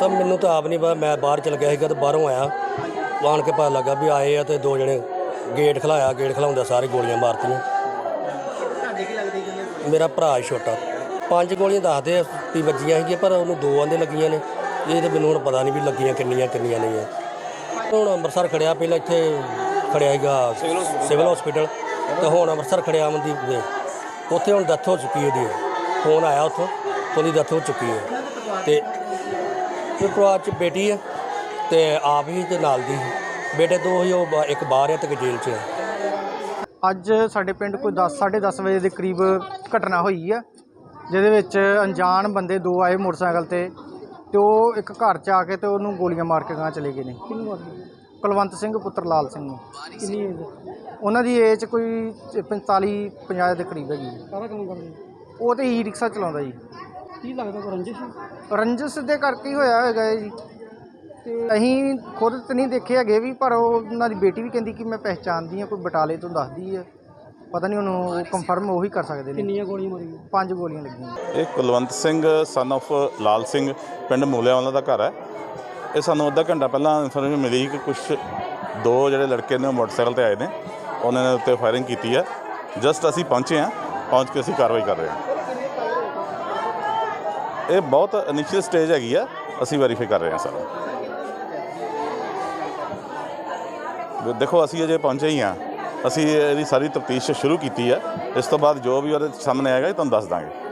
ਸਭ ਮੈਨੂੰ ਤਾਂ ਆਪ ਨਹੀਂ ਪਤਾ, ਮੈਂ ਬਾਹਰ ਚਲ ਗਿਆ ਸੀਗਾ ਤੇ ਬਾਹਰੋਂ ਆਇਆ। ਆਣ ਕੇ ਪਤਾ ਲੱਗਾ ਵੀ ਆਏ ਆ ਤੇ ਦੋ ਜਣੇ ਗੇਟ ਖਲਾਇਆ, ਗੇਟ ਖਲਾਉਂਦਾ ਸਾਰੇ ਗੋਲੀਆਂ ਮਾਰਤੀਆਂ। ਮੇਰਾ ਭਰਾ ਸੀ ਛੋਟਾ। ਪੰਜ ਗੋਲੀਆਂ ਦੱਸਦੇ ਆ ਵੀ ਵੱਜੀਆਂ ਸੀਗੀਆਂ, ਪਰ ਉਹਨੂੰ ਦੋ ਆਂਦੇ ਲੱਗੀਆਂ ਨੇ। ਇਹ ਤਾਂ ਮੈਨੂੰ ਹੁਣ ਪਤਾ ਨਹੀਂ ਵੀ ਲੱਗੀਆਂ ਕਿੰਨੀਆਂ ਕਿੰਨੀਆਂ ਨਹੀਂ ਆ। ਹੁਣ ਅੰਮ੍ਰਿਤਸਰ ਖੜਿਆ, ਪਹਿਲਾਂ ਇੱਥੇ ਖੜਿਆ ਸੀਗਾ ਸਿਵਲ ਹਸਪੀਟਲ, ਤੇ ਹੁਣ ਅੰਮ੍ਰਿਤਸਰ ਖੜਿਆ ਅਮਨਦੀਪ ਦੇ ਉੱਥੇ ਹੁਣ ਡੈਥ ਹੋ ਚੁੱਕੀ ਹੈ ਉਹਦੀ। ਫੋਨ ਆਇਆ ਉੱਥੋਂ, ਉਹਦੀ ਡੈਥ ਹੋ ਚੁੱਕੀ ਹੈ। ਤੇ ਤੇ ਪਰਿਵਾਰ ਚ ਬੇਟੀ ਹੈ ਤੇ ਆਪ ਹੀ ਤੇ ਨਾਲ ਦੀ। ਬੇਟੇ ਦੋ ਹੀ ਉਹ ਬਾ- ਇੱਕ ਬਾਹਰ ਹੈ ਤੇ ਇੱਕ ਜੇਲ੍ਹ 'ਚ ਹੈ ਅੱਜ ਸਾਡੇ ਪਿੰਡ ਕੋਈ 10 10:30 ਵਜੇ ਦੇ ਕਰੀਬ ਘਟਨਾ ਹੋਈ ਆ ਜਿਹਦੇ ਵਿੱਚ ਅਣਜਾਣ ਬੰਦੇ ਦੋ ਆਏ ਮੋਟਰਸਾਈਕਲ ਤੇ ਤੇ ਉਹ ਇੱਕ ਘਰ 'ਚ ਆ ਕੇ ਤੇ ਉਹਨੂੰ ਗੋਲੀਆਂ ਮਾਰ ਕੇ ਗਾਂ ਚਲੇ ਗਏ ਨੇ। ਕੁਲਵੰਤ ਸਿੰਘ ਪੁੱਤਰ ਲਾਲ ਸਿੰਘ ਨੂੰ। ਕਿੰਨੀ ਏਜ ਉਹਨਾਂ ਦੀ ਏਜ ਕੋਈ 45 50 ਦੇ ਕਰੀਬ ਹੈਗੀ। ਸਾਰਾ ਕੰਮ ਕਰਦੇ ਉਹ ਤੇ ਈ ਰਿਕਸ਼ਾ ਚਲਾਉਂਦਾ ਜੀ। ਕੀ ਲੱਗਦਾ ਕੋ ਰੰਜਿਸ਼ ਰੰਜਿਸ਼ ਦੇ ਕਰਕੇ ਹੀ ਹੋਇਆ ਹੈਗਾ ਇਹ ਜੀ। ਤੇ ਅਸੀਂ ਖੁਦ ਤਾਂ ਨਹੀਂ ਦੇਖੇ ਹੈਗੇ ਵੀ ਪਰ ਉਹ ਉਹਨਾਂ ਦੀ ਬੇਟੀ ਵੀ ਕਹਿੰਦੀ ਕਿ ਮੈਂ ਪਹਿਚਾਣਦੀ ਹਾਂ ਕੋਈ ਬਟਾਲੇ ਤੋਂ ਦੱਸਦੀ ਹੈ। ਪਤਾ ਨਹੀਂ ਉਹਨੂੰ ਕੰਫਰਮ ਉਹੀ ਕਰ ਸਕਦੇ ਨੇ। ਕਿੰਨੀਆਂ ਗੋਲੀਆਂ ਮਾਰੀਆਂ? ਪੰਜ ਗੋਲੀਆਂ ਲੱਗੀਆਂ। ਇਹ ਕੁਲਵੰਤ ਸਿੰਘ ਸਨ of ਲਾਲ ਸਿੰਘ ਪਿੰਡ ਮੂਲਿਆਂਵਾਲਾ ਦਾ ਘਰ ਹੈ। ਇਹ ਸਾਨੂੰ ਅੱਧਾ ਘੰਟਾ ਪਹਿਲਾਂ ਇਨਫੋਰਮੇਸ਼ਨ ਮਿਲੀ ਕਿ ਕੁਝ ਦੋ ਜਿਹੜੇ ਲੜਕੇ ਨੇ ਉਹ ਮੋਟਰਸਾਈਕਲ ਤੇ ਆਏ ਨੇ। ਉਹਨਾਂ ਨੇ ਉੱਤੇ ਫਾਇਰਿੰਗ ਕੀਤੀ ਹੈ। ਜਸਟ ਅਸੀਂ ਪਹੁੰਚੇ ਹਾਂ ਪਹੁੰਚ ਕੇ ਅਸੀਂ ਕਾਰਵਾਈ ਕਰ ਰਹੇ ਹਾਂ। ਇਹ ਬਹੁਤ ਇਨੀਸ਼ੀਅਲ ਸਟੇਜ ਹੈਗੀ ਆ, ਅਸੀਂ ਵੈਰੀਫਾਈ ਕਰ ਰਹੇ ਹਾਂ ਸਾਰਾ। ਦੇਖੋ, ਅਸੀਂ ਅਜੇ ਪਹੁੰਚੇ ਹੀ ਹਾਂ। ਅਸੀਂ ਇਹਦੀ ਸਾਰੀ ਤਫਤੀਸ਼ ਸ਼ੁਰੂ ਕੀਤੀ ਆ। ਇਸ ਤੋਂ ਬਾਅਦ ਜੋ ਵੀ ਉਹਦੇ ਸਾਹਮਣੇ ਆਏਗਾ ਤੁਹਾਨੂੰ ਦੱਸ ਦਾਂਗੇ।